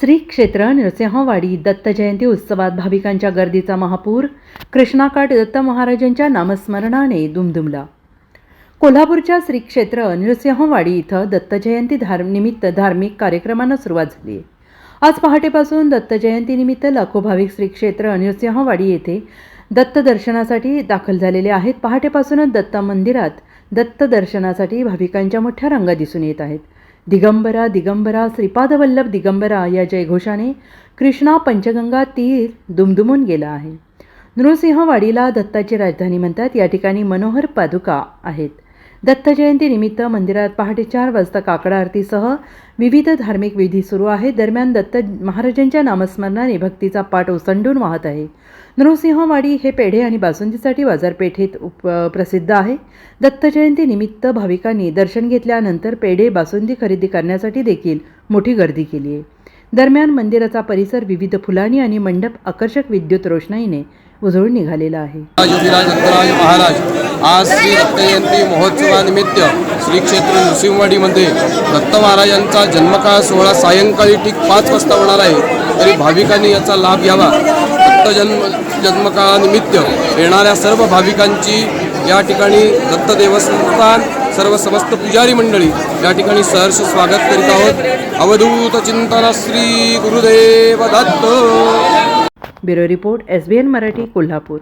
श्री क्षेत्र नृसिंहवाडी दत्त जयंती उत्सवात भाविकांच्या गर्दीचा महापूर कृष्णाकाठ दत्त महाराजांच्या नामस्मरणाने दुमदुमला. कोल्हापूरच्या श्री क्षेत्र नृसिंहवाडी इथं दत्त जयंती धार निमित्त धार्मिक कार्यक्रमांना सुरुवात झाली आहे. आज पहाटेपासून दत्त जयंतीनिमित्त लाखो भाविक श्री क्षेत्र नृसिंहवाडी येथे दत्त दर्शनासाठी दाखल झालेले आहेत. पहाटेपासूनच दत्त मंदिरात दत्त दर्शनासाठी भाविकांच्या मोठ्या रांगा दिसून येत आहेत. दिगंबरा दिगंबरा श्रीपादवल्लभ दिगंबरा या जयघोषाने कृष्णा पंचगंगा तीर दुमदुमून गेला आहे. नृसिंहवाडीला दत्ताची राजधानी म्हणतात या ठिकाणी मनोहर पादुका आहेत. दत्त जयंतीनिमित्त मंदिरात पहाटे चार वाजता काकडा आरतीसह विविध धार्मिक विधी सुरू आहेत. दरम्यान दत्त महाराजांच्या नामस्मरणाने भक्तीचा पाठ ओसंडून वाहत आहे. नृसिंहवाडी हे पेढे आणि बासुंदीसाठी बाजारपेठेत उप प्रसिद्ध आहे. दत्त जयंतीनिमित्त भाविकांनी दर्शन घेतल्यानंतर पेढे बासुंदी खरेदी करण्यासाठी देखील मोठी गर्दी केली आहे. दरम्यान मंदिराचा परिसर विविध फुलांनी आणि मंडप आकर्षक विद्युत रोषणाईने उजळून निघालेला आहे. महाराज आज श्री दत्तजयंती महोत्सवानिमित्त श्री क्षेत्र नृसिंहवाडीमध्ये दत्त महाराजांचा जन्मकाळ सोहळा सायंकाळी ठीक पाच वाजता होणार आहे. तरी भाविकांनी याचा लाभ घ्यावा. दत्त जन्म जन्मकाळानिमित्त येणाऱ्या सर्व भाविकांची या ठिकाणी दत्त देवस्थान सर्व समस्त पुजारी मंडळी या ठिकाणी सहर्ष स्वागत करीत आहोत. अवधूत चिंतन Shri Gurudev Datta. Bureau report S B N Marathi Kolhapur.